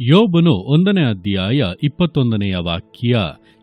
ಯೋಬನು ಒಂದನೇ ಅಧ್ಯಾಯ ಇಪ್ಪತ್ತೊಂದನೆಯ ವಾಕ್ಯ,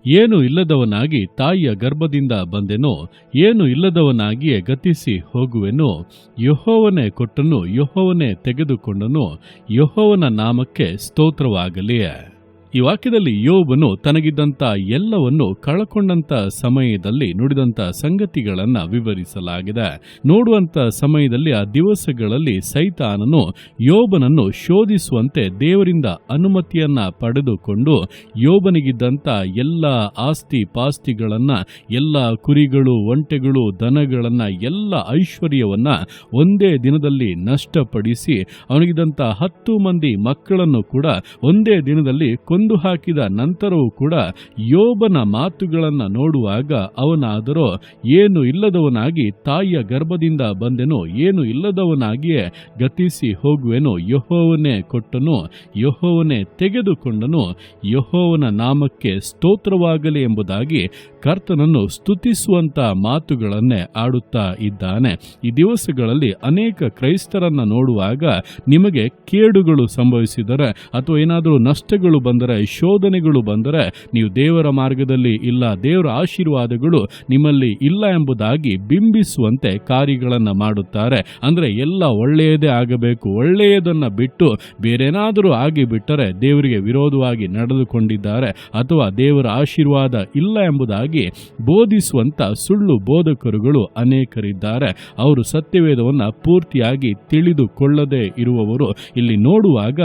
ಏನು ಇಲ್ಲದವನಾಗಿ ತಾಯಿಯ ಗರ್ಭದಿಂದ ಬಂದೆನೋ, ಏನು ಇಲ್ಲದವನಾಗಿಯೇ ಗತಿಸಿ ಹೋಗುವೆನೋ, ಯಹೋವನೇ ಕೊಟ್ಟನು, ಯಹೋವನೇ ತೆಗೆದುಕೊಂಡನು, ಯಹೋವನ ನಾಮಕ್ಕೆ ಸ್ತೋತ್ರವಾಗಲಿ. ಈ ವಾಕ್ಯದಲ್ಲಿ ಯೋಬನು ತನಗಿದ್ದಂಥ ಎಲ್ಲವನ್ನು ಕಳಕೊಂಡಂತ ಸಮಯದಲ್ಲಿ ನುಡಿದಂಥ ಸಂಗತಿಗಳನ್ನು ವಿವರಿಸಲಾಗಿದೆ. ನೋಡುವಂತ ಸಮಯದಲ್ಲಿ, ಆ ದಿವಸಗಳಲ್ಲಿ ಸೈತಾನನು ಯೋಬನನ್ನು ಶೋಧಿಸುವಂತೆ ದೇವರಿಂದ ಅನುಮತಿಯನ್ನ ಪಡೆದುಕೊಂಡು ಯೋಬನಿಗಿದ್ದಂಥ ಎಲ್ಲ ಆಸ್ತಿ ಪಾಸ್ತಿಗಳನ್ನ, ಎಲ್ಲ ಕುರಿಗಳು, ಒಂಟೆಗಳು, ದನಗಳನ್ನ, ಎಲ್ಲ ಐಶ್ವರ್ಯವನ್ನ ಒಂದೇ ದಿನದಲ್ಲಿ ನಷ್ಟಪಡಿಸಿ ಅವನಿಗಿದ್ದಂಥ ಹತ್ತು ಮಂದಿ ಮಕ್ಕಳನ್ನು ಕೂಡ ಒಂದೇ ದಿನದಲ್ಲಿ ಕೊಂದು ಹಾಕಿದ ನಂತರವೂ ಕೂಡ ಯೋಬನ ಮಾತುಗಳನ್ನು ನೋಡುವಾಗ ಅವನಾದರೋ, ಏನು ಇಲ್ಲದವನಾಗಿ ತಾಯಿಯ ಗರ್ಭದಿಂದ ಬಂದೆನೋ, ಏನು ಇಲ್ಲದವನಾಗಿಯೇ ಗತಿಸಿ ಹೋಗುವೆನೋ, ಯಹೋವನೇ ಕೊಟ್ಟನು, ಯಹೋವನೇ ತೆಗೆದುಕೊಂಡನು, ಯಹೋವನ ನಾಮಕ್ಕೆ ಸ್ತೋತ್ರವಾಗಲಿ ಎಂಬುದಾಗಿ ಕರ್ತನನ್ನು ಸ್ತುತಿಸುವಂತ ಮಾತುಗಳನ್ನೇ ಆಡುತ್ತಾ ಇದ್ದಾನೆ. ಈ ದಿವಸಗಳಲ್ಲಿ ಅನೇಕ ಕ್ರೈಸ್ತರನ್ನ ನೋಡುವಾಗ ನಿಮಗೆ ಕೇಡುಗಳು ಸಂಭವಿಸಿದರೆ ಅಥವಾ ಏನಾದರೂ ನಷ್ಟಗಳು ಬಂದರೆ ಶೋಧನೆಗಳು ಬಂದರೆ ನೀವು ದೇವರ ಮಾರ್ಗದಲ್ಲಿ ಇಲ್ಲ, ದೇವರ ಆಶೀರ್ವಾದಗಳು ನಿಮ್ಮಲ್ಲಿ ಇಲ್ಲ ಎಂಬುದಾಗಿ ಬಿಂಬಿಸುವಂತೆ ಕಾರ್ಯಗಳನ್ನು ಮಾಡುತ್ತಾರೆ. ಅಂದರೆ ಎಲ್ಲ ಒಳ್ಳೆಯದೇ ಆಗಬೇಕು, ಒಳ್ಳೆಯದನ್ನ ಬಿಟ್ಟು ಬೇರೇನಾದರೂ ಆಗಿಬಿಟ್ಟರೆ ದೇವರಿಗೆ ವಿರೋಧವಾಗಿ ನಡೆದುಕೊಂಡಿದ್ದಾರೆ ಅಥವಾ ದೇವರ ಆಶೀರ್ವಾದ ಇಲ್ಲ ಎಂಬುದಾಗಿ ಬೋಧಿಸುವಂತ ಸುಳ್ಳು ಬೋಧಕರುಗಳು ಅನೇಕರಿದ್ದಾರೆ. ಅವರು ಸತ್ಯವೇದವನ್ನು ಪೂರ್ತಿಯಾಗಿ ತಿಳಿದುಕೊಳ್ಳದೆ ಇರುವವರು ಇಲ್ಲಿ ನೋಡುವಾಗ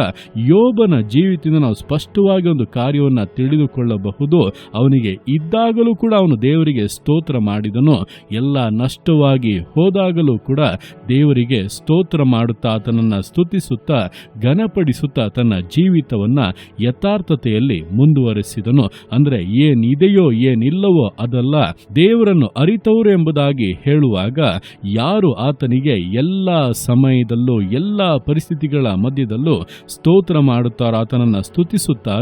ಯೋಬನ ಜೀವಿತದಿಂದ ನಾವು ಸ್ಪಷ್ಟವಾಗಿ ಒಂದು ಕಾರ್ಯವನ್ನು ತಿಳಿದುಕೊಳ್ಳಬಹುದು, ಅವನಿಗೆ ಇದ್ದಾಗಲೂ ಕೂಡ ಅವನು ದೇವರಿಗೆ ಸ್ತೋತ್ರ ಮಾಡಿದನು. ಎಲ್ಲ ನಷ್ಟವಾಗಿ ಹೋದಾಗಲೂ ಕೂಡ ದೇವರಿಗೆ ಸ್ತೋತ್ರ ಮಾಡುತ್ತಾ ಆತನನ್ನ ಸ್ತುತಿಸುತ್ತಾ, ಘನಪಡಿಸುತ್ತಾ ತನ್ನ ಜೀವಿತವನ್ನ ಯಥಾರ್ಥತೆಯಲ್ಲಿ ಮುಂದುವರೆಸಿದನು. ಅಂದರೆ ಏನಿದೆಯೋ ಏನಿಲ್ಲವೋ ಅದಲ್ಲ, ದೇವರನ್ನು ಅರಿತವರು ಎಂಬುದಾಗಿ ಹೇಳುವಾಗ ಯಾರು ಆತನಿಗೆ ಎಲ್ಲ ಸಮಯದಲ್ಲೂ, ಎಲ್ಲ ಪರಿಸ್ಥಿತಿಗಳ ಮಧ್ಯದಲ್ಲೂ ಸ್ತೋತ್ರ ಮಾಡುತ್ತಾರೋ ಆತನನ್ನ ಸ್ತುತಿಸುತ್ತಾರೋ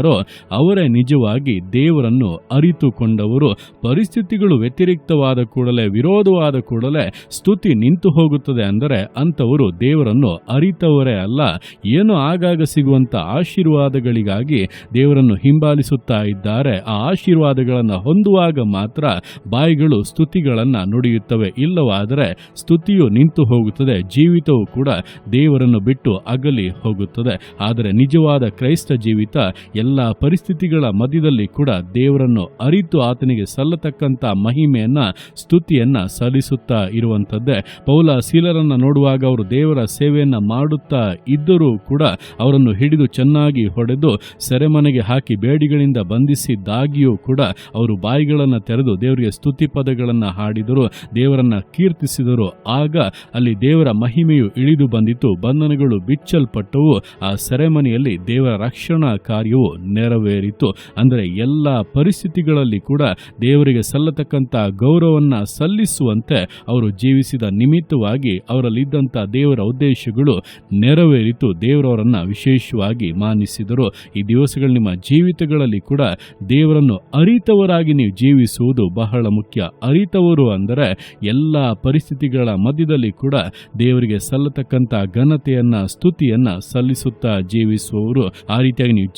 ಅವರೇ ನಿಜವಾಗಿ ದೇವರನ್ನು ಅರಿತುಕೊಂಡವರು. ಪರಿಸ್ಥಿತಿಗಳು ವ್ಯತಿರಿಕ್ತವಾದ ಕೂಡಲೇ, ವಿರೋಧವಾದ ಕೂಡಲೇ ಸ್ತುತಿ ನಿಂತು ಹೋಗುತ್ತದೆ ಅಂದರೆ ಅಂಥವರು ದೇವರನ್ನು ಅರಿತವರೇ ಅಲ್ಲ. ಏನು ಆಗಾಗ ಸಿಗುವಂಥ ಆಶೀರ್ವಾದಗಳಿಗಾಗಿ ದೇವರನ್ನು ಹಿಂಬಾಲಿಸುತ್ತಾ ಇದ್ದಾರೆ. ಆ ಆಶೀರ್ವಾದಗಳನ್ನು ಹೊಂದುವಾಗ ಮಾತ್ರ ಬಾಯಿಗಳು ಸ್ತುತಿಗಳನ್ನು ನುಡಿಯುತ್ತವೆ. ಇಲ್ಲವಾದರೆ ಸ್ತುತಿಯು ನಿಂತು ಹೋಗುತ್ತದೆ, ಜೀವಿತವು ಕೂಡ ದೇವರನ್ನು ಬಿಟ್ಟು ಅಗಲಿ ಹೋಗುತ್ತದೆ. ಆದರೆ ನಿಜವಾದ ಕ್ರೈಸ್ತ ಜೀವಿತ ಎಲ್ಲ ಪರಿಸ್ಥಿತಿಗಳ ಮಧ್ಯದಲ್ಲಿ ಕೂಡ ದೇವರನ್ನು ಅರಿತು ಆತನಿಗೆ ಸಲ್ಲತಕ್ಕಂಥ ಮಹಿಮೆಯನ್ನ, ಸ್ತುತಿಯನ್ನ ಸಲ್ಲಿಸುತ್ತಾ ಇರುವಂಥದ್ದೇ. ಪೌಲ ಸೀಲರನ್ನ ನೋಡುವಾಗ ಅವರು ದೇವರ ಸೇವೆಯನ್ನ ಮಾಡುತ್ತಾ ಇದ್ದರೂ ಕೂಡ ಅವರನ್ನು ಹಿಡಿದು ಚೆನ್ನಾಗಿ ಹೊಡೆದು ಸೆರೆಮನೆಗೆ ಹಾಕಿ ಬೇಡಿಗಳಿಂದ ಬಂಧಿಸಿದ್ದಾಗಿಯೂ ಕೂಡ ಅವರು ಬಾಯಿಗಳನ್ನು ತೆರೆದು ದೇವರಿಗೆ ಸ್ತುತಿ ಪದಗಳನ್ನು ಹಾಡಿದರು, ದೇವರನ್ನ ಕೀರ್ತಿಸಿದರು. ಆಗ ಅಲ್ಲಿ ದೇವರ ಮಹಿಮೆಯು ಇಳಿದು ಬಂದಿತು, ಬಂಧನಗಳು ಬಿಚ್ಚಲ್ಪಟ್ಟವು. ಆ ಸೆರೆಮನೆಯಲ್ಲಿ ದೇವರ ರಕ್ಷಣಾ ಕಾರ್ಯವು ನೆರವೇರಿತು. ಅಂದರೆ ಎಲ್ಲ ಪರಿಸ್ಥಿತಿಗಳಲ್ಲಿ ಕೂಡ ದೇವರಿಗೆ ಸಲ್ಲತಕ್ಕಂಥ ಗೌರವವನ್ನು ಸಲ್ಲಿಸುವಂತೆ ಅವರು ಜೀವಿಸಿದ ನಿಮಿತ್ತವಾಗಿ ಅವರಲ್ಲಿದ್ದಂಥ ದೇವರ ಉದ್ದೇಶಗಳು ನೆರವೇರಿತು. ದೇವರವರನ್ನು ವಿಶೇಷವಾಗಿ ಮಾನಿಸಿದರು. ಈ ದಿವಸಗಳು ನಿಮ್ಮ ಜೀವಿತಗಳಲ್ಲಿ ಕೂಡ ದೇವರನ್ನು ಅರಿತವರಾಗಿ ನೀವು ಜೀವಿಸುವುದು ಬಹಳ ಮುಖ್ಯ. ಅರಿತವರು ಅಂದರೆ ಎಲ್ಲ ಪರಿಸ್ಥಿತಿಗಳ ಮಧ್ಯದಲ್ಲಿ ಕೂಡ ದೇವರಿಗೆ ಸಲ್ಲತಕ್ಕಂಥ ಘನತೆಯನ್ನು, ಸ್ತುತಿಯನ್ನು ಸಲ್ಲಿಸುತ್ತಾ ಜೀವಿಸುವವರು. ಆ ರೀತಿಯಾಗಿ ನೀವು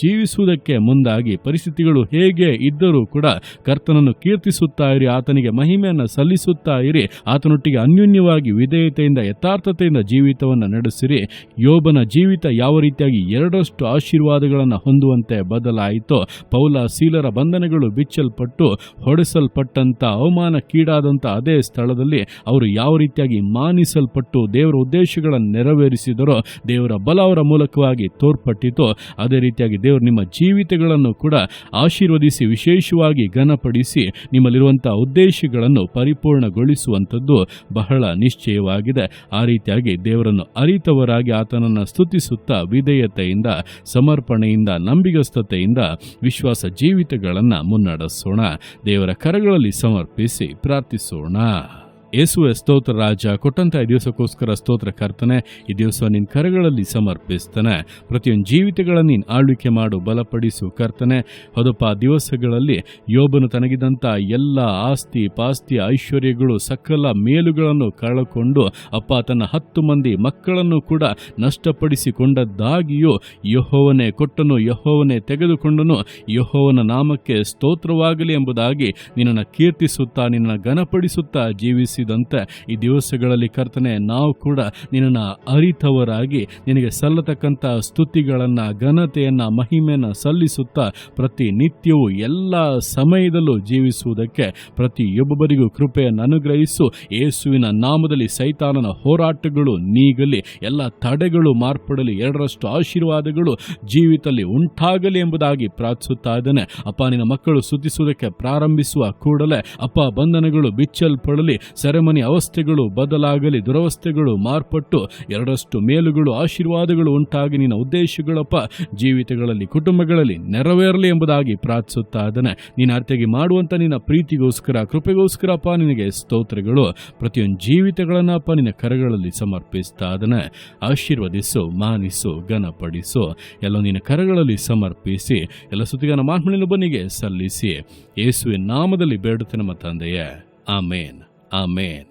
ಜೀವಿಸುವುದಕ್ಕೆ ಮುಂದಾಗಿ ಪರಿಸ್ಥಿತಿಗಳು ಹೇಗೆ ಇದ್ದರೂ ಕೂಡ ಕರ್ತನನ್ನು ಕೀರ್ತಿಸುತ್ತಾ ಇರಿ ಆತನಿಗೆ ಮಹಿಮೆಯನ್ನು ಸಲ್ಲಿಸುತ್ತಾ ಇರಿ ಆತನೊಟ್ಟಿಗೆ ಅನ್ಯೋನ್ಯವಾಗಿ ವಿಧೇಯತೆಯಿಂದ, ಯಥಾರ್ಥತೆಯಿಂದ ಜೀವಿತವನ್ನು ನಡೆಸಿರಿ. ಯೋಬನ ಜೀವಿತ ಯಾವ ರೀತಿಯಾಗಿ ಎರಡಷ್ಟು ಆಶೀರ್ವಾದಗಳನ್ನು ಹೊಂದುವಂತೆ ಬದಲಾಯಿತೋ, ಪೌಲ ಸೀಲರ ಬಂಧನಗಳು ಬಿಚ್ಚಲ್ಪಟ್ಟು ಹೊಡೆಸಲ್ಪಟ್ಟಂತ ಅವಮಾನಕ್ಕೀಡಾದಂಥ ಅದೇ ಸ್ಥಳದಲ್ಲಿ ಅವರು ಯಾವ ರೀತಿಯಾಗಿ ಮಾನಿಸಲ್ಪಟ್ಟು ದೇವರ ಉದ್ದೇಶಗಳನ್ನು ನೆರವೇರಿಸಿದರೋ, ದೇವರ ಬಲ ಅವರ ಮೂಲಕವಾಗಿ ತೋರ್ಪಟ್ಟಿತೋ, ಅದೇ ರೀತಿಯಾಗಿ ದೇವರು ನಿಮ್ಮ ಜೀವಿತಗಳನ್ನು ಕೂಡ ಆಶೀರ್ವದಿಸಿ, ವಿಶೇಷವಾಗಿ ಘನಪಡಿಸಿ ನಿಮ್ಮಲ್ಲಿರುವಂತಹ ಉದ್ದೇಶಗಳನ್ನು ಪರಿಪೂರ್ಣಗೊಳಿಸುವಂಥದ್ದು ಬಹಳ ನಿಶ್ಚಯವಾಗಿದೆ. ಆ ರೀತಿಯಾಗಿ ದೇವರನ್ನು ಅರಿತವರಾಗಿ ಆತನನ್ನು ಸ್ತುತಿಸುತ್ತಾ ವಿಧೇಯತೆಯಿಂದ, ಸಮರ್ಪಣೆಯಿಂದ, ನಂಬಿಗಸ್ತತೆಯಿಂದ ವಿಶ್ವಾಸ ಜೀವಿತಗಳನ್ನು ಮುನ್ನಡೆಸೋಣ. ದೇವರ ಕರಗಳಲ್ಲಿ ಸಮರ್ಪಿಸಿ ಪ್ರಾರ್ಥಿಸೋಣ. ಯೇಸುವೆ ಸ್ತೋತ್ರ ರಾಜ, ಕೊಟ್ಟಂತ ಈ ದಿವಸಕ್ಕೋಸ್ಕರ ಸ್ತೋತ್ರ ಕರ್ತನೆ, ಈ ದಿವಸ ನಿನ್ನ ಕರಗಳಲ್ಲಿ ಸಮರ್ಪಿಸ್ತಾನೆ. ಪ್ರತಿಯೊಂದು ಜೀವಿತಗಳನ್ನು ನೀನು ಆಳ್ವಿಕೆ ಮಾಡು, ಬಲಪಡಿಸು ಕರ್ತನೆ. ಹೊದಪ್ಪ ದಿವಸಗಳಲ್ಲಿ ಯೋಬನು ತನಗಿದಂಥ ಎಲ್ಲ ಆಸ್ತಿ, ಪಾಸ್ತಿ, ಐಶ್ವರ್ಯಗಳು, ಸಕಲ ಮೇಲುಗಳನ್ನು ಕಳಕೊಂಡು ಅಪ್ಪ ತನ್ನ ಹತ್ತು ಮಂದಿ ಮಕ್ಕಳನ್ನು ಕೂಡ ನಷ್ಟಪಡಿಸಿಕೊಂಡದ್ದಾಗಿಯೂ ಯಹೋವನೇ ಕೊಟ್ಟನು, ಯಹೋವನೇ ತೆಗೆದುಕೊಂಡನು, ಯಹೋವನ ನಾಮಕ್ಕೆ ಸ್ತೋತ್ರವಾಗಲಿ ಎಂಬುದಾಗಿ ನಿನ್ನನ್ನು ಕೀರ್ತಿಸುತ್ತಾ ನಿನ್ನ ಘನಪಡಿಸುತ್ತಾ ಜೀವಿಸಿದಂತೆ ಈ ದಿವಸಗಳಲ್ಲಿ ಕರ್ತನೆ, ನಾವು ಕೂಡ ನಿನ್ನನ್ನು ಅರಿತವರಾಗಿ ನಿನಗೆ ಸಲ್ಲತಕ್ಕಂಥ ಸ್ತುತಿಗಳನ್ನು, ಘನತೆಯನ್ನು, ಮಹಿಮೆಯನ್ನು ಸಲ್ಲಿಸುತ್ತಾ ಪ್ರತಿನಿತ್ಯವೂ ಎಲ್ಲ ಸಮಯದಲ್ಲೂ ಜೀವಿಸುವುದಕ್ಕೆ ಪ್ರತಿಯೊಬ್ಬರಿಗೂ ಕೃಪೆಯನ್ನು ಅನುಗ್ರಹಿಸು. ಯೇಸುವಿನ ನಾಮದಲ್ಲಿ ಸೈತಾನನ ಹೋರಾಟಗಳು ನೀಗಲಿ, ಎಲ್ಲ ತಡೆಗಳು ಮಾರ್ಪಡಲಿ, ಎರಡರಷ್ಟು ಆಶೀರ್ವಾದಗಳು ಜೀವಿತದಲ್ಲಿ ಉಂಟಾಗಲಿ ಎಂಬುದಾಗಿ ಪ್ರಾರ್ಥಿಸುತ್ತಾ ಇದ್ದಾನೆ. ಅಪ್ಪ, ನಿನ್ನ ಮಕ್ಕಳು ಸುತ್ತಿಸುವುದಕ್ಕೆ ಪ್ರಾರಂಭಿಸುವ ಕೂಡಲೇ ಅಪ್ಪ, ಬಂಧನಗಳು ಬಿಚ್ಚಲ್ಪಡಲಿ. ಸೆರೆಮನಿ ಅವಸ್ಥೆಗಳು, ಬದಲಾಗಲಿ ದುರವಸ್ಥೆಗಳು, ಮಾರ್ಪಟ್ಟು ಎರಡಷ್ಟು ಮೇಲುಗಳು, ಆಶೀರ್ವಾದಗಳು ಉಂಟಾಗಿ ನಿನ್ನ ಉದ್ದೇಶಗಳಪ್ಪ, ಜೀವಿತಗಳಲ್ಲಿ, ಕುಟುಂಬಗಳಲ್ಲಿ ನೆರವೇರಲಿ ಎಂಬುದಾಗಿ ಪ್ರಾರ್ಥಿಸುತ್ತಾ ಅದನ್ನು ನೀನು ಅರ್ಥಗೆ ಮಾಡುವಂಥ ನಿನ್ನ ಪ್ರೀತಿಗೋಸ್ಕರ, ಕೃಪೆಗೋಸ್ಕರಪ್ಪ ನಿನಗೆ ಸ್ತೋತ್ರಗಳು. ಪ್ರತಿಯೊಂದು ಜೀವಿತಗಳನ್ನಪ್ಪ ನಿನ್ನ ಕರಗಳಲ್ಲಿ ಸಮರ್ಪಿಸ್ತಾ ಅದನ್ನು ಆಶೀರ್ವದಿಸು, ಮಾನಿಸು, ಘನಪಡಿಸು. ಎಲ್ಲ ನಿನ್ನ ಕರಗಳಲ್ಲಿ ಸಮರ್ಪಿಸಿ, ಎಲ್ಲ ಸುತ್ತಿಗನ ಬನ್ನಿಗೆ ಸಲ್ಲಿಸಿ. ಯೇಸುವಿನ ನಾಮದಲ್ಲಿ ಬೇಡುತ್ತೆ ನಮ್ಮ ತಂದೆಯೇ. ಆಮೇನ್. ಆಮೇನ್